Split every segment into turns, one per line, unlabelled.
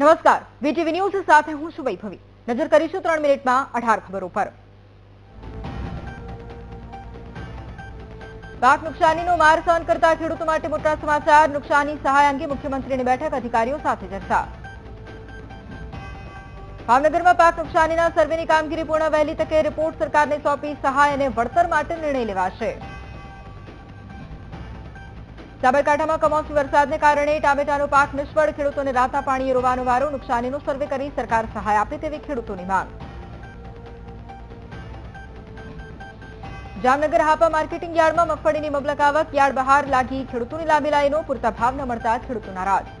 નમસ્કાર. VTV news સાથે હું વૈભવી. નજર કરીશું ત્રણ મિનિટમાં અઢાર ખબરો પર. પાક નુકસાનીનો માર સહન કરતા ખેડૂતો માટે મોટા સમાચાર. નુકસાની સહાય અંગે મુખ્યમંત્રીની બેઠક, અધિકારીઓ સાથે ચર્ચા. ભાવનગરમાં પાક નુકસાનીના સર્વેની કામગીરી પૂર્ણ વહેલી તકે રિપોર્ટ સરકારને સોંપી સહાય અને વળતર માટે નિર્ણય લેવાશે. સાબરકાંઠામાં કમોસમી વરસાદને કારણે ટામેટાનો પાક નિષ્ફળ, ખેડૂતોને રાતા પાણીએ રોવાનો વારો, નુકસાનીનો સર્વે કરી સરકાર સહાય આપે તેવી ખેડૂતોની માંગ. જામનગર હાપા માર્કેટિંગ યાર્ડમાં મગફળીની મબલક આવક યાર્ડ બહાર લાગી ખેડૂતોની લાંબી લાઈનો, પૂરતા ભાવ ન મળતા ખેડૂતો નારાજ.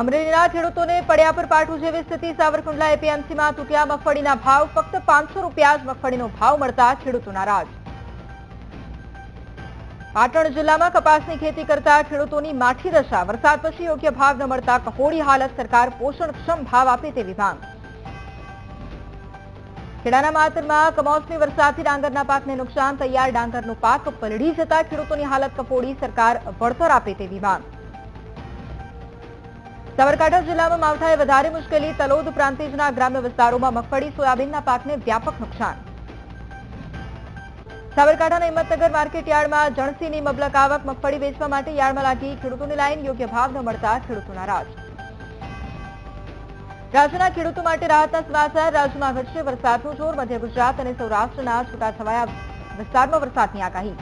અમરેલીના ખેડૂતોને પડ્યા પર પાટું જેવી સ્થિતિ, સાવરકુંડલા એપીએમસીમાં તૂટ્યા મગફળીના ભાવ, ફક્ત પાંચસો રૂપિયા જ મગફળીનો ભાવ મળતા ખેડૂતો નારાજ. પાટણ જિલ્લામાં કપાસની ખેતી કરતા ખેડૂતોની માઠી દશા. વરસાદ પછી યોગ્ય ભાવ ન મળતા કફોડી હાલત સરકાર પોષણક્ષમ ભાવ આપે તેવી માંગ ખેડાના માતરમાં કમોસમી વરસાદથી ડાંગરના પાકને નુકસાન, તૈયાર ડાંગરનો પાક પલળી જતા ખેડૂતોની હાલત કફોડી સરકાર વળતર આપે તેવી માંગ સાબરકાંઠા જિલ્લામાં માવઠાએ વધારે મુશ્કેલી, તલોદ પ્રાંતિજના ગ્રામ્ય વિસ્તારોમાં મગફળી, સોયાબીનના પાકને વ્યાપક નુકસાન. સાબરકાંઠાના હિંમતનગર માર્કેટયાર્ડમાં જણસીની મબલક આવક મગફળી વેચવા માટે યાર્ડમાં લાગી ખેડૂતોની લાઇન યોગ્ય ભાવ ન મળતા ખેડૂતો નારાજ રાજ્યના ખેડૂતો માટે રાહતના સમાચાર, રાજ્યમાં ઘટશે વરસાદનું જોર, મધ્ય ગુજરાત અને સૌરાષ્ટ્રના છૂટાછવાયા વિસ્તારમાં વરસાદની આગાહી.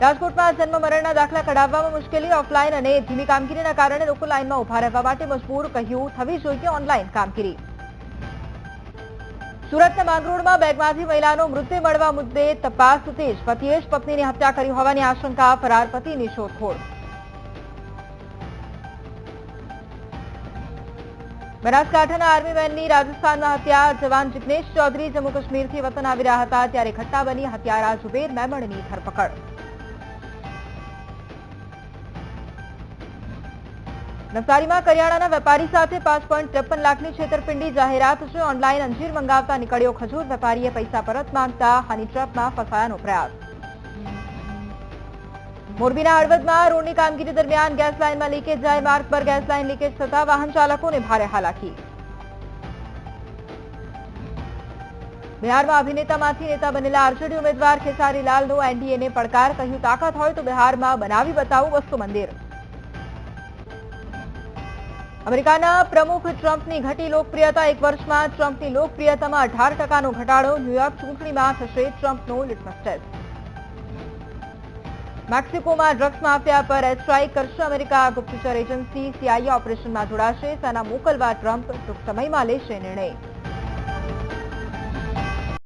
રાજકોટમાં જન્મ મરણના દાખલા કઢાવવામાં મુશ્કેલી, ઓફલાઈન અને ધીમી કામગીરીના કારણે લોકો લાઇનમાં ઊભા રહેવા માટે મજબૂર, કહ્યું, થવી જોઈએ ઓનલાઈન કામગીરી. સુરતના માંગરોળમાં બેગમાંથી મહિલાનો મૃત્યુ મળવા મુદ્દે તપાસ તેજ પતિએ જ પત્નીની હત્યા કરી હોવાની આશંકા, ફરાર પતિની શોધખોળ. બનાસકાંઠાના આર્મી મેનની રાજસ્થાનમાં હત્યા. જવાન જિગ્નેશ ચૌધરી જમ્મુ કાશ્મીરથી વતન આવી રહ્યા હતા, ત્યારે ઘટના બની હત્યારા ઝુબેર મેમણની ધરપકડ. નવસારીમાં કરિયાણાના વેપારી સાથે પાંચ પોઈન્ટ ત્રેપન લાખની છેતરપિંડી જાહેરાત છે. ઓનલાઈન અંજીર મંગાવતા નીકળ્યો ખજૂર. વેપારીએ પૈસા પરત માંગતા હની ટ્રેપમાં ફસાયાનો પ્રયાસ. મોરબીના હળવદમાં રોડની કામગીરી દરમિયાન ગેસ લાઇનમાં લીકેજ જાય માર્ગ પર ગેસ લાઇન લીકેજ થતા વાહન ચાલકોને ભારે હાલાકી. બિહારમાં અભિનેતામાંથી નેતા બનેલા આરજેડી ઉમેદવાર ખેસારી લાલનો એનડીએને પડકાર, કહ્યું, તાકાત હોય તો બિહારમાં બનાવી બતાવું વસ્તુ મંદિર. અમેરિકાના પ્રમુખ ટ્રમ્પની ઘટી લોકપ્રિયતા એક વર્ષમાં ટ્રમ્પની લોકપ્રિયતામાં અઢાર ટકાનો ઘટાડો ન્યુયોર્ક ચૂંટણીમાં થશે ટ્રમ્પનો લિટમસ ટેસ્ટ. મેક્સિકોમાં ડ્રગ્સ માફિયા પર સ્ટ્રાઇક કરશે અમેરિકા. ગુપ્તચર એજન્સી સીઆઈએ ઓપરેશનમાં જોડાશે. સેના મોકલવા ટ્રમ્પ ટૂંક સમયમાં લેશે નિર્ણય.